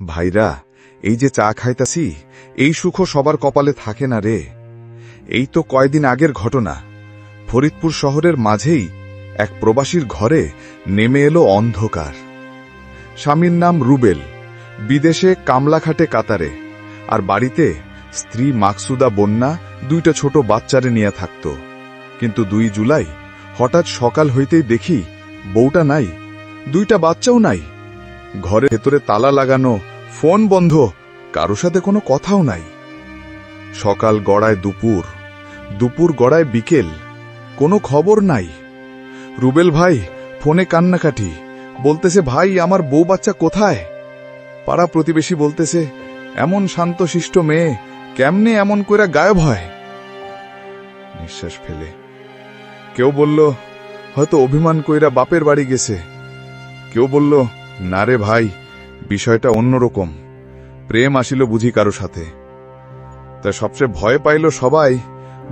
ভাইরা, এই যে চা খাইতাছি, এই সুখ সবার কপালে থাকে না রে। এই তো কয়দিন আগের ঘটনা। ফরিদপুর শহরের মাঝেই এক প্রবাসীর ঘরে নেমে এলো অন্ধকার। স্বামীর নাম রুবেল। বিদেশে কামলাখাটে কাতারে। আর বাড়িতে স্ত্রী মাকসুদা বন্যা দুইটা ছোট বাচ্চারে নিয়ে থাকত। কিন্তু দুই জুলাই হঠাৎ সকাল হইতেই দেখি বউটা নাই, দুইটা বাচ্চাও নাই। ঘরের ভেতরে তালা লাগানো, ফোন বন্ধ, কারও সাথে কোনো কথাও নাই। সকাল গড়ায় দুপুর দুপুর গড়ায় বিকেল, কোনো খবর নাই। রুবেল ভাই ফোনে কান্নাকাটি, বলতেছে, ভাই, আমার বউ বাচ্চা কোথায়? পাড়া প্রতিবেশী বলতেছে, এমন শান্তশিষ্ট মেয়ে, কেমনে এমন কইরা গায়েব হয়? নিঃশ্বাস ফেলে। কেউ বলল, হয়তো অভিমান কইরা বাপের বাড়ি গেছে। কেউ বলল না রে ভাই, বিষয়টা অন্যরকম। প্রেম আসিল বুঝি কারও সাথে। তা সবচেয়ে ভয় পাইল সবাই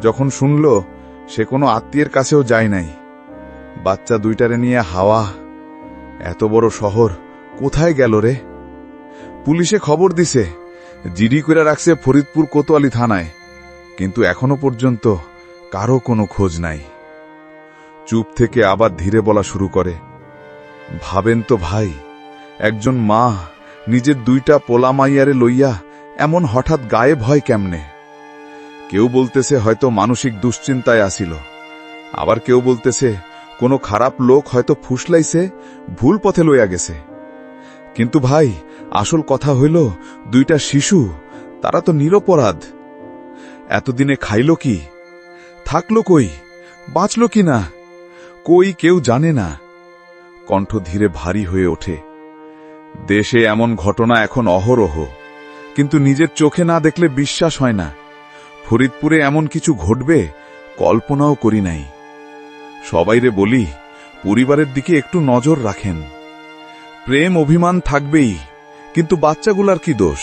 যখন শুনল সে কোনো আত্মীয়ের কাছেও যায় নাই। বাচ্চা দুইটারে নিয়ে হাওয়া, এত বড় শহর, কোথায় গেল রে? পুলিশে খবর দিছে, জিডি করে রাখছে ফরিদপুর কোতোয়ালি থানায়, কিন্তু এখনও পর্যন্ত কারও কোনো খোঁজ নাই। চুপ থেকে আবার ধীরে বলা শুরু করে। ভাবেন তো ভাই একজন মা নিজের দুইটা পোলা মাইয়ারে লইয়া এমন হঠাৎ গায়েব হয় কেমনে? কেউ বলতেছে হয়তো মানসিক দুশ্চিন্তায় আসিল আবার কেউ বলতেছে কোনো খারাপ লোক হয়তো ফুসলাইছে, ভুল পথে লইয়া গেছে। কিন্তু ভাই, আসল কথা হইল দুইটা শিশু, তারা তো নিরপরাধ। এতদিনে খাইল কি? থাকল কই? বাঁচল কি না? কই কেউ জানে না। কণ্ঠ ধীরে ভারী হয়ে ওঠে। দেশে এমন ঘটনা এখন অহরহ, কিন্তু নিজের চোখে না দেখলে বিশ্বাস হয় না। ফরিদপুরে এমন কিছু ঘটবে, কল্পনাও করি নাই। সবাইরে বলি, পরিবারের দিকে একটু নজর রাখেন। প্রেম, অভিমান থাকবেই, কিন্তু বাচ্চাগুলার কি দোষ?